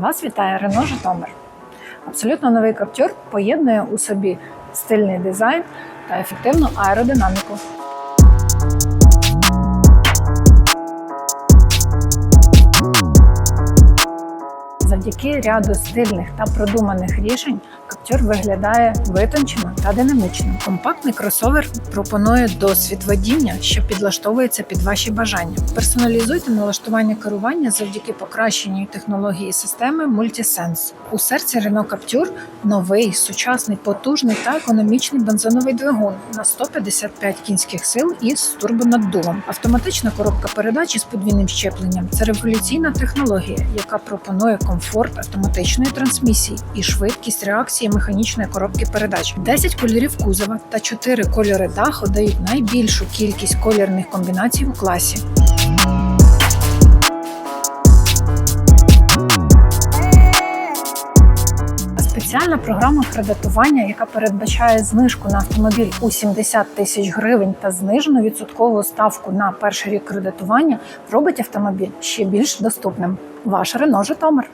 Вас вітає Рено Житомир. Абсолютно новий Каптюр поєднує у собі стильний дизайн та ефективну аеродинаміку. Завдяки ряду стильних та продуманих рішень Каптюр виглядає витончено та динамічно. Компактний кросовер пропонує досвід водіння, що підлаштовується під ваші бажання. Персоналізуйте налаштування керування завдяки покращеній технології системи Multisense. У серці Renault Captur новий, сучасний, потужний та економічний бензиновий двигун на 155 кінських сил із турбонаддувом. Автоматична коробка передач із подвійним щепленням це революційна технологія, яка пропонує комфорт автоматичної трансмісії і швидкість реакції механічної коробки передач. 10 кольорів кузова та 4 кольори даху дають найбільшу кількість колірних комбінацій у класі. Спеціальна програма кредитування, яка передбачає знижку на автомобіль у 70 тисяч гривень та знижену відсоткову ставку на перший рік кредитування, робить автомобіль ще більш доступним. Ваш Рено Житомир.